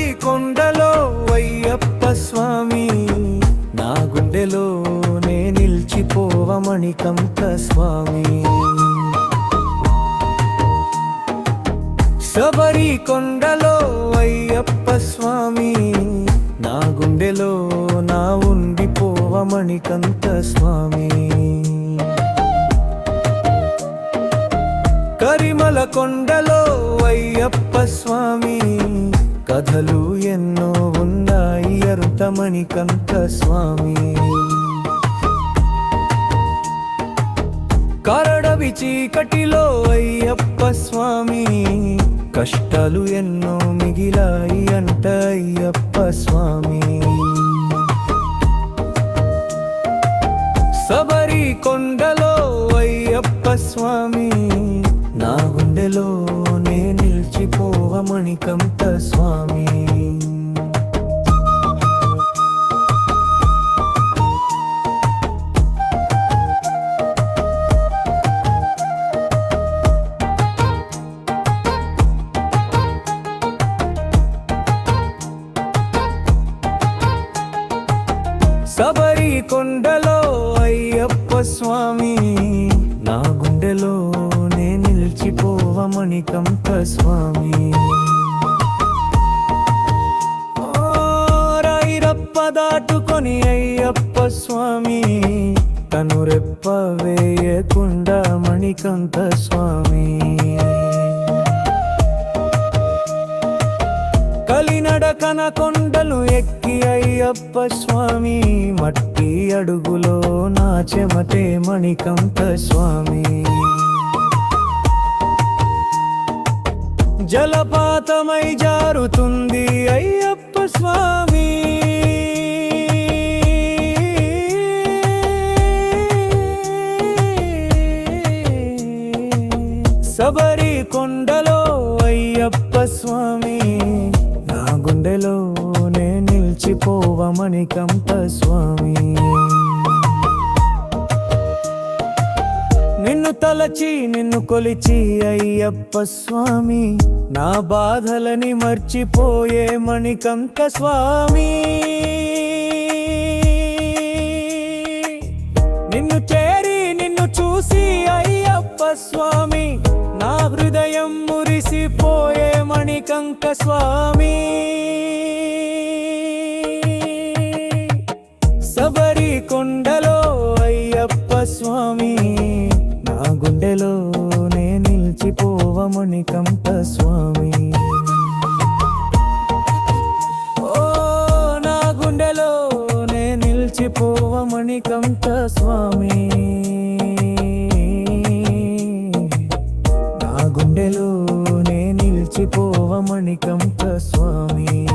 శబరి కొండలో అయ్యప్ప స్వామి. నా గుండెలో నే నిలిచిపోవమణి కంత స్వామి. శబరి కొండలో అయ్యప్ప స్వామి. నా గుండెలో నా ఉండిపోవమణి కంత స్వామి. కరిమల కొండలో అయ్యప్ప స్వామి. కథలు ఎన్నో ఉన్నాయి అరుతమణి కంత స్వామి కరడవి చీకటిలో అయ్యప్ప స్వామి. కష్టాలు ఎన్నో మిగిలాయి అంట అయ్యప్ప స్వామి. శబరి కొండలో అయ్యప్ప స్వామి. నిలిచిపోవమణి స్వామి శబరి కొండలో అయ్యప్ప స్వామి నా గుండెలో నే స్వామి రాయిరప్ప దాటుకొని అయ్యప్ప స్వామి తను రెప్ప వేయకుండా మణికంత స్వామి కలినడకన కొండలు ఎక్కి అయ్యప్ప స్వామి మట్టి అడుగులో నా చెమటే మణికంఠ స్వామి. జలపాతమై జారుతుంది అయ్యప్ప స్వామి. శబరి కొండలో అయ్యప్ప స్వామి. నా గుండెలో నే నిలిచిపోవమని కంప స్వామి. నిన్ను తలచి నిన్ను కొలిచి అయ్యప్ప స్వామి. నా బాధలని మర్చిపోయే మణికంక స్వామి. నిన్ను చేరి నిన్ను చూసి అయ్యప్ప స్వామి. నా హృదయం మురిసిపోయే మణికంక స్వామి. నా గుండెలో నే నిలిచిపోవమణి కంప స్వామి. ఓ నా గుండెలో నే నిలిచిపోవమణి స్వామి. నా గుండెలో నే నిలిచిపోవమణి కంప స్వామి.